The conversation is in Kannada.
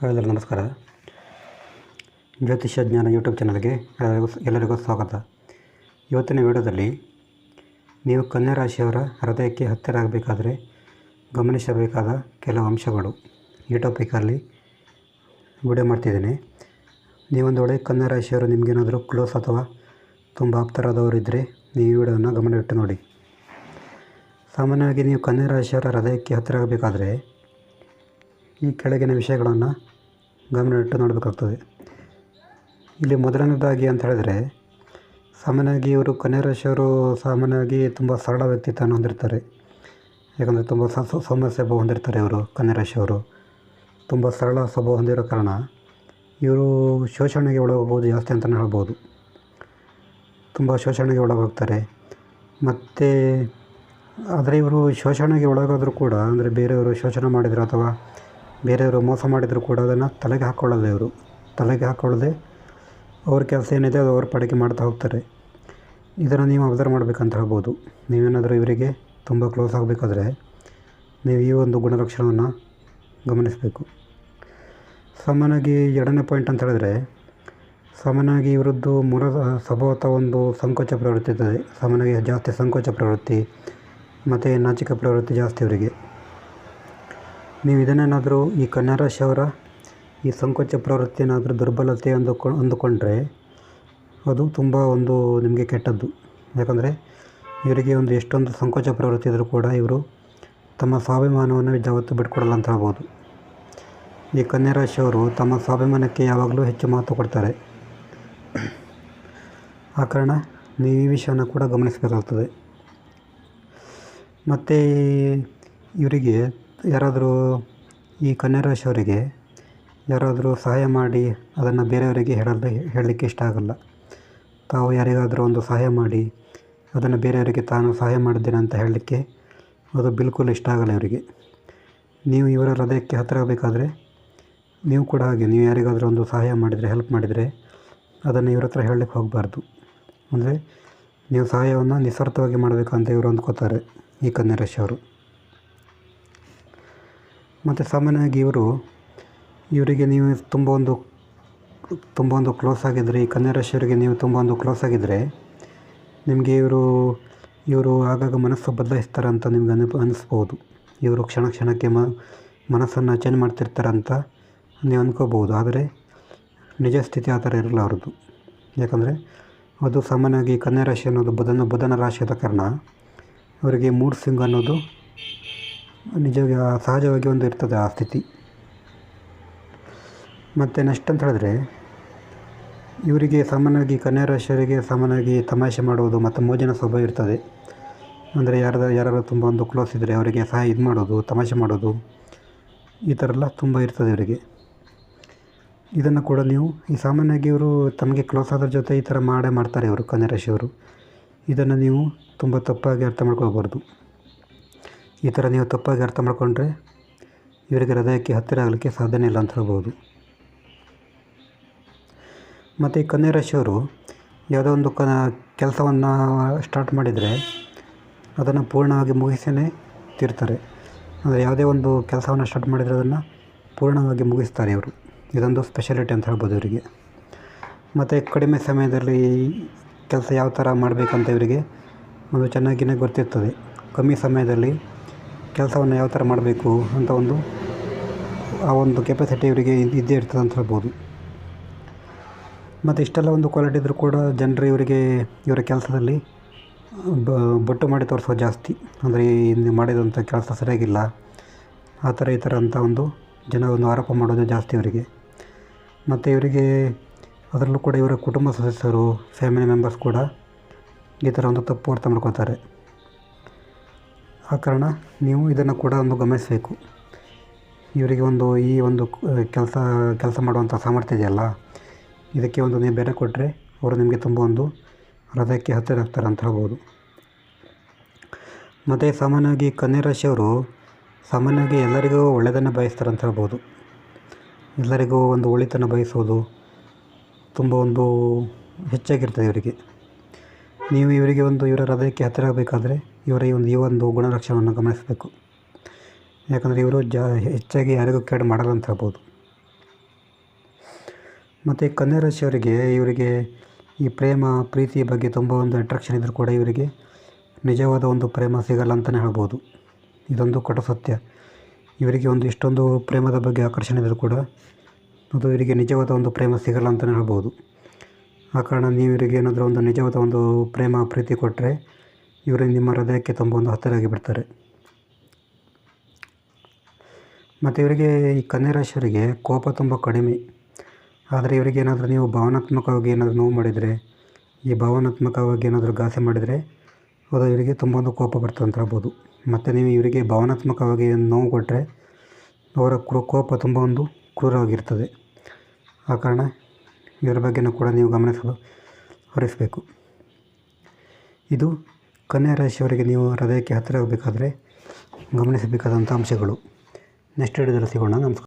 ಎಲ್ಲರಿಗೂ ನಮಸ್ಕಾರ. ಜ್ಯೋತಿಷ್ಯ ಜ್ಞಾನ ಯೂಟ್ಯೂಬ್ ಚಾನಲ್ಗೆ ಎಲ್ಲರಿಗೂ ಎಲ್ಲರಿಗೂ ಸ್ವಾಗತ. ಇವತ್ತಿನ ವಿಡಿಯೋದಲ್ಲಿ ನೀವು ಕನ್ಯಾ ರಾಶಿಯವರ ಹೃದಯಕ್ಕೆ ಹತ್ತಿರ ಆಗಬೇಕಾದ್ರೆ ಗಮನಿಸಬೇಕಾದ ಕೆಲವು ಅಂಶಗಳು. ಈ ಟಾಪಿಕಲ್ಲಿ ವಿಡಿಯೋ ಮಾಡ್ತಿದ್ದೀನಿ. ನೀವೊಂದು ವೇಳೆ ಕನ್ಯಾ ರಾಶಿಯವರು ನಿಮಗೇನಾದರೂ ಕ್ಲೋಸ್ ಅಥವಾ ತುಂಬ ಆಪ್ತರಾದವರು ಇದ್ದರೆ ನೀವು ಈ ವಿಡಿಯೋನ ಗಮನವಿಟ್ಟು ನೋಡಿ. ಸಾಮಾನ್ಯವಾಗಿ ನೀವು ಕನ್ಯಾ ರಾಶಿಯವರ ಹೃದಯಕ್ಕೆ ಹತ್ತಿರ ಆಗಬೇಕಾದ್ರೆ ಈ ಕೆಳಗಿನ ವಿಷಯಗಳನ್ನು ಗಮನವಿಟ್ಟು ನೋಡಬೇಕಾಗ್ತದೆ. ಇಲ್ಲಿ ಮೊದಲನೇದಾಗಿ ಅಂತ ಹೇಳಿದರೆ, ಸಾಮಾನ್ಯವಾಗಿ ಇವರು ಕನ್ಯಾ ರಾಶಿಯವರು ಸಾಮಾನ್ಯವಾಗಿ ತುಂಬ ಸರಳ ವ್ಯಕ್ತಿತ್ವವನ್ನು ಹೊಂದಿರ್ತಾರೆ. ಯಾಕಂದರೆ ತುಂಬ ಸೌಮ್ಯ ಸ್ವಭಾವ ಹೊಂದಿರ್ತಾರೆ ಇವರು ಕನ್ಯಾ ರಾಶಿಯವರು. ತುಂಬ ಸರಳ ಸ್ವಭಾವ ಹೊಂದಿರೋ ಕಾರಣ ಇವರು ಶೋಷಣೆಗೆ ಒಳಗಾಗ್ಬೋದು ಜಾಸ್ತಿ ಅಂತಲೇ ಹೇಳ್ಬೋದು. ತುಂಬ ಶೋಷಣೆಗೆ ಒಳಗಾಗ್ತಾರೆ. ಮತ್ತು ಆದರೆ ಇವರು ಶೋಷಣೆಗೆ ಒಳಗಾದರೂ ಕೂಡ, ಅಂದರೆ ಬೇರೆಯವರು ಶೋಷಣೆ ಮಾಡಿದರೆ ಅಥವಾ ಬೇರೆಯವರು ಮೋಸ ಮಾಡಿದರೂ ಕೂಡ ಅದನ್ನು ತಲೆಗೆ ಹಾಕ್ಕೊಳ್ಳೋದೆ ಇವರು. ತಲೆಗೆ ಹಾಕ್ಕೊಳ್ಳದೆ ಅವ್ರ ಕೆಲಸ ಏನಿದೆ ಅದು ಅವ್ರ ಪಡಿಕೆ ಮಾಡ್ತಾ ಹೋಗ್ತಾರೆ. ಇದನ್ನು ನೀವು ಅಬ್ಸರ್ವ್ ಮಾಡಬೇಕಂತ ಹೇಳ್ಬೋದು. ನೀವೇನಾದರೂ ಇವರಿಗೆ ತುಂಬ ಕ್ಲೋಸ್ ಆಗಬೇಕಾದ್ರೆ ನೀವು ಈ ಒಂದು ಗುಣಲಕ್ಷಣವನ್ನು ಗಮನಿಸಬೇಕು. ಸಾಮಾನ್ಯವಾಗಿ ಎರಡನೇ ಪಾಯಿಂಟ್ ಅಂತ ಹೇಳಿದ್ರೆ, ಸಾಮಾನ್ಯವಾಗಿ ಇವರದ್ದು ಮೂಲ ಸ್ವಭಾವತ ಒಂದು ಸಂಕೋಚ ಪ್ರವೃತ್ತಿ ಇರ್ತದೆ. ಸಾಮಾನ್ಯವಾಗಿ ಜಾಸ್ತಿ ಸಂಕೋಚ ಪ್ರವೃತ್ತಿ, ಮತ್ತು ನಾಚಿಕೆ ಪ್ರವೃತ್ತಿ ಜಾಸ್ತಿ ಇವರಿಗೆ ನೀವು ಇದನ್ನೇನಾದರೂ ಈ ಕನ್ಯಾ ಅವರ ಈ ಸಂಕೋಚ ಪ್ರವೃತ್ತಿ ಏನಾದರೂ ದುರ್ಬಲತೆ ಅಂದುಕೊ ಅಂದುಕೊಂಡ್ರೆ ಅದು ತುಂಬ ಒಂದು ನಿಮಗೆ ಕೆಟ್ಟದ್ದು. ಯಾಕಂದರೆ ಇವರಿಗೆ ಒಂದು ಎಷ್ಟೊಂದು ಸಂಕೋಚ ಪ್ರವೃತ್ತಿ ಇದ್ದರೂ ಕೂಡ ಇವರು ತಮ್ಮ ಸ್ವಾಭಿಮಾನವನ್ನು ಯಾವತ್ತೂ ಬಿಟ್ಕೊಡಲ್ಲ ಅಂತ ಹೇಳ್ಬೋದು. ಈ ಕನ್ಯರಾಶಿಯವರು ತಮ್ಮ ಸ್ವಾಭಿಮಾನಕ್ಕೆ ಯಾವಾಗಲೂ ಹೆಚ್ಚು ಮಹತ್ವ ಕೊಡ್ತಾರೆ. ಆ ಕಾರಣ ನೀವು ಈ ವಿಷಯನ ಕೂಡ ಗಮನಿಸಬೇಕಾಗ್ತದೆ. ಮತ್ತು ಇವರಿಗೆ ಯಾರಾದರೂ ಈ ಕನ್ಯಾ ರಾಶಿಯವರಿಗೆ ಯಾರಾದರೂ ಸಹಾಯ ಮಾಡಿ ಅದನ್ನು ಬೇರೆಯವರಿಗೆ ಹೇಳಲು ಹೇಳಲಿಕ್ಕೆ ಇಷ್ಟ ಆಗಲ್ಲ. ತಾವು ಯಾರಿಗಾದರೂ ಒಂದು ಸಹಾಯ ಮಾಡಿ ಅದನ್ನು ಬೇರೆಯವರಿಗೆ ತಾನು ಸಹಾಯ ಮಾಡಿದ್ದೇನೆ ಅಂತ ಹೇಳಲಿಕ್ಕೆ ಅದು ಬಿಲ್ಕುಲ್ ಇಷ್ಟ ಆಗಲ್ಲ ಇವರಿಗೆ. ನೀವು ಇವರ ಹೃದಯಕ್ಕೆ ಹತ್ತಿರ ಆಗಬೇಕಾದ್ರೆ ನೀವು ಕೂಡ ಹಾಗೆ, ನೀವು ಯಾರಿಗಾದರೂ ಒಂದು ಸಹಾಯ ಮಾಡಿದರೆ ಹೆಲ್ಪ್ ಮಾಡಿದರೆ ಅದನ್ನು ಇವ್ರ ಹತ್ರ ಹೇಳಲಿಕ್ಕೆ ಹೋಗಬಾರ್ದು. ಅಂದರೆ ನೀವು ಸಹಾಯವನ್ನು ನಿಸ್ವಾರ್ಥವಾಗಿ ಮಾಡಬೇಕಂತ ಇವರು ಅಂದ್ಕೋತಾರೆ ಈ ಕನ್ಯಾ ರಾಶಿಯವರು ಮತ್ತು ಸಾಮಾನ್ಯವಾಗಿ ಇವರು, ಇವರಿಗೆ ನೀವು ತುಂಬ ಒಂದು ತುಂಬ ಒಂದು ಕ್ಲೋಸ್ ಆಗಿದ್ದರೆ ಈ ಕನ್ಯಾ ರಾಶಿಯವರಿಗೆ ನೀವು ತುಂಬ ಒಂದು ಕ್ಲೋಸ್ ಆಗಿದ್ದರೆ ನಿಮಗೆ ಇವರು ಇವರು ಆಗಾಗ ಮನಸ್ಸು ಬದಲಾಯಿಸ್ತಾರೆ ಅಂತ ನಿಮ್ಗೆ ಅನ್ ಅನಿಸ್ಬೋದು. ಇವರು ಕ್ಷಣ ಕ್ಷಣಕ್ಕೆ ಮ, ಮನಸ್ಸನ್ನು ಚೇಂಜ್ ಅಂತ ನೀವು ಅಂದ್ಕೋಬೋದು ಆದರೆ ನಿಜ ಸ್ಥಿತಿ ಆ ಥರ ಇರಲ್ಲ ಅವ್ರದ್ದು. ಯಾಕಂದರೆ ಅದು ಸಾಮಾನ್ಯವಾಗಿ ಕನ್ಯಾ ರಾಶಿ ಅನ್ನೋದು ಬುಧನ ಬುಧನ ರಾಶಿ ಕಾರಣ, ಅವರಿಗೆ ಮೂಡ್ ಸ್ವಿಂಗ್ ಅನ್ನೋದು ನಿಜವಾಗಿ ಸಹಜವಾಗಿ ಒಂದು ಇರ್ತದೆ ಆ ಸ್ಥಿತಿ. ಮತ್ತು ನೆಕ್ಸ್ಟ್ ಅಂತ ಹೇಳಿದ್ರೆ, ಇವರಿಗೆ ಸಾಮಾನ್ಯವಾಗಿ ಕನ್ಯಾ ರಾಶಿಯವರಿಗೆ ಸಾಮಾನ್ಯವಾಗಿ ತಮಾಷೆ ಮಾಡುವುದು ಮತ್ತು ಮೋಜಿನ ಸ್ವಭಾವ ಇರ್ತದೆ. ಅಂದರೆ ಯಾರ ಯಾರು ತುಂಬ ಒಂದು ಕ್ಲೋಸ್ ಇದ್ದರೆ ಅವರಿಗೆ ಸಹಾಯ ಇದು ಮಾಡೋದು ತಮಾಷೆ ಮಾಡೋದು ಈ ಥರ ಎಲ್ಲ ತುಂಬ ಇರ್ತದೆ ಇವರಿಗೆ. ಇದನ್ನು ಕೂಡ ನೀವು, ಈ ಸಾಮಾನ್ಯವಾಗಿ ಇವರು ತಮಗೆ ಕ್ಲೋಸ್ ಆದ್ರ ಜೊತೆ ಈ ಥರ ಮಾಡೇ ಮಾಡ್ತಾರೆ ಇವರು ಕನ್ಯಾ ರಾಶಿಯವರು ಇದನ್ನು ನೀವು ತುಂಬ ತಪ್ಪಾಗಿ ಅರ್ಥ ಮಾಡ್ಕೊಳ್ಬಾರ್ದು. ಈ ಥರ ನೀವು ತಪ್ಪಾಗಿ ಅರ್ಥ ಮಾಡಿಕೊಂಡ್ರೆ ಇವರಿಗೆ ಹೃದಯಕ್ಕೆ ಹತ್ತಿರ ಆಗಲಿಕ್ಕೆ ಸಾಧ್ಯನೇ ಇಲ್ಲ ಅಂತ ಹೇಳ್ಬೋದು. ಮತ್ತು ಈ ಕನ್ಯಾ ರಾಶಿಯವರು ಯಾವುದೋ ಒಂದು ಕ ಕೆಲಸವನ್ನು ಸ್ಟಾರ್ಟ್ ಮಾಡಿದರೆ ಅದನ್ನು ಪೂರ್ಣವಾಗಿ ಮುಗಿಸೇ ತೀರ್ತಾರೆ. ಅಂದರೆ ಯಾವುದೇ ಒಂದು ಕೆಲಸವನ್ನು ಸ್ಟಾರ್ಟ್ ಮಾಡಿದರೆ ಅದನ್ನು ಪೂರ್ಣವಾಗಿ ಮುಗಿಸ್ತಾರೆ ಇವರು. ಇದೊಂದು ಸ್ಪೆಷಾಲಿಟಿ ಅಂತ ಹೇಳ್ಬೋದು ಇವರಿಗೆ. ಮತ್ತು ಕಡಿಮೆ ಸಮಯದಲ್ಲಿ ಕೆಲಸ ಯಾವ ಥರ ಮಾಡಬೇಕಂತ ಇವರಿಗೆ ಒಂದು ಚೆನ್ನಾಗಿಯೇ ಗೊತ್ತಿರ್ತದೆ. ಕಮ್ಮಿ ಸಮಯದಲ್ಲಿ ಕೆಲಸವನ್ನು ಯಾವ ಥರ ಮಾಡಬೇಕು ಅಂತ ಒಂದು, ಆ ಒಂದು ಕೆಪಾಸಿಟಿ ಇವರಿಗೆ ಇದ್- ಇದ್ದೇ ಇರ್ತದೆ ಅಂತ ಹೇಳ್ಬೋದು. ಮತ್ತು ಇಷ್ಟೆಲ್ಲ ಒಂದು ಕ್ವಾಲಿಟಿ ಇದ್ದರೂ ಕೂಡ ಜನರು ಇವರಿಗೆ, ಇವರ ಕೆಲಸದಲ್ಲಿ ಬೊಟ್ಟು ಮಾಡಿ ತೋರಿಸೋದು ಜಾಸ್ತಿ. ಅಂದರೆ ಇನ್ನು ಮಾಡಿದಂಥ ಕೆಲಸ ಸರಿಯಾಗಿಲ್ಲ. ಆ ಥರ ಈ ಥರ ಅಂತ ಒಂದು ಜನ ಒಂದು ಆರೋಪ ಮಾಡೋದು ಜಾಸ್ತಿ ಇವರಿಗೆ ಮತ್ತು ಇವರಿಗೆ ಅದರಲ್ಲೂ ಕೂಡ ಇವರ ಕುಟುಂಬ ಸದಸ್ಯರು ಫ್ಯಾಮಿಲಿ ಮೆಂಬರ್ಸ್ ಕೂಡ ಈ ಥರ ಒಂದು ತಪ್ಪು ಅರ್ಥ ಮಾಡ್ಕೋತಾರೆ ಆ ಕಾರಣ ನೀವು ಇದನ್ನು ಕೂಡ ಒಂದು ಗಮನಿಸಬೇಕು. ಇವರಿಗೆ ಒಂದು ಈ ಒಂದು ಕೆಲಸ ಕೆಲಸ ಮಾಡುವಂಥ ಸಾಮರ್ಥ್ಯ ಇದೆಯಲ್ಲ, ಇದಕ್ಕೆ ಒಂದು ನೀವು ಬೆಲೆ ಕೊಟ್ಟರೆ ಅವರು ನಿಮಗೆ ತುಂಬ ಒಂದು ಹೃದಯಕ್ಕೆ ಹತ್ತಿರ ಆಗ್ತಾರೆ ಅಂತ ಹೇಳ್ಬೋದು. ಮತ್ತು ಸಾಮಾನ್ಯವಾಗಿ ಕನ್ಯಾ ರಾಶಿಯವರು ಸಾಮಾನ್ಯವಾಗಿ ಎಲ್ಲರಿಗೂ ಒಳ್ಳೆಯದನ್ನು ಬಯಸ್ತಾರೆ ಅಂತ ಹೇಳ್ಬೋದು. ಎಲ್ಲರಿಗೂ ಒಂದು ಒಳಿತನ್ನು ಬಯಸೋದು ತುಂಬ ಒಂದು ಹೆಚ್ಚಾಗಿರ್ತದೆ ಇವರಿಗೆ. ನೀವು ಇವರಿಗೆ ಒಂದು ಇವರ ಹೃದಯಕ್ಕೆ ಹತ್ತಿರ ಆಗಬೇಕಾದ್ರೆ ಇವರ ಈ ಒಂದು ಈ ಒಂದು ಗುಣಲಕ್ಷಣವನ್ನು ಗಮನಿಸಬೇಕು. ಯಾಕಂದರೆ ಇವರು ಜಾ ಹೆಚ್ಚಾಗಿ ಯಾರಿಗೂ ಕೇಡು ಮಾಡಲ್ಲ ಅಂತ ಹೇಳ್ಬೋದು. ಮತ್ತು ಕನ್ಯಾ ರಾಶಿಯವರಿಗೆ ಇವರಿಗೆ ಈ ಪ್ರೇಮ, ಪ್ರೀತಿ ಬಗ್ಗೆ ತುಂಬ ಒಂದು ಅಟ್ರಾಕ್ಷನ್ ಇದ್ದರೂ ಕೂಡ ಇವರಿಗೆ ನಿಜವಾದ ಒಂದು ಪ್ರೇಮ ಸಿಗಲ್ಲ ಅಂತಲೇ ಹೇಳ್ಬೋದು. ಇದೊಂದು ಕಟ ಸತ್ಯ. ಇವರಿಗೆ ಒಂದು ಇಷ್ಟೊಂದು ಪ್ರೇಮದ ಬಗ್ಗೆ ಆಕರ್ಷಣೆ ಇದ್ದರೂ ಕೂಡ ಅದು ಇವರಿಗೆ ನಿಜವಾದ ಒಂದು ಪ್ರೇಮ ಸಿಗಲ್ಲ ಅಂತಲೇ ಹೇಳ್ಬೋದು. ಆ ಕಾರಣ ನೀವು ಇವರಿಗೆ ಏನಾದರೂ ಒಂದು ನಿಜವಾದ ಒಂದು ಪ್ರೇಮ, ಪ್ರೀತಿ ಕೊಟ್ಟರೆ ಇವರು ನಿಮ್ಮ ಹೃದಯಕ್ಕೆ ತುಂಬ ಒಂದು ಹತ್ತಿರಾಗಿ ಬಿಡ್ತಾರೆ. ಮತ್ತು ಇವರಿಗೆ ಈ ಕನ್ಯರಾಶಿಯವರಿಗೆ ಕೋಪ ತುಂಬ ಕಡಿಮೆ. ಆದರೆ ಇವರಿಗೆ ಏನಾದರೂ ನೀವು ಭಾವನಾತ್ಮಕವಾಗಿ ಏನಾದರೂ ನೋವು ಮಾಡಿದರೆ, ಈ ಭಾವನಾತ್ಮಕವಾಗಿ ಏನಾದರೂ ಗಾಸೆ ಮಾಡಿದರೆ, ಅದು ಇವರಿಗೆ ತುಂಬ ಒಂದು ಕೋಪ ಬರ್ತದೆ ಅಂತ ಹೇಳ್ಬೋದು. ಮತ್ತು ನೀವು ಇವರಿಗೆ ಭಾವನಾತ್ಮಕವಾಗಿ ನೋವು ಕೊಟ್ಟರೆ ಅವರ ಕ್ರೂ ಕೋಪ ತುಂಬ ಒಂದು ಕ್ರೂರವಾಗಿರ್ತದೆ. ಆ ಕಾರಣ ಇದರ ಬಗ್ಗೆನೂ ಕೂಡ ನೀವು ಗಮನಿಸಲು ಹರಿಸಬೇಕು ಇದು ಕನ್ಯಾ ರಾಶಿಯವರಿಗೆ ನೀವು ಹೃದಯಕ್ಕೆ ಹತ್ತಿರ ಹೋಗಬೇಕಾದ್ರೆ ಗಮನಿಸಬೇಕಾದಂಥ ಅಂಶಗಳು. ನೆಕ್ಸ್ಟ್ ವಿಡಿಯೋದಲ್ಲಿ ಸಿಗೋಣ. ನಮಸ್ಕಾರ.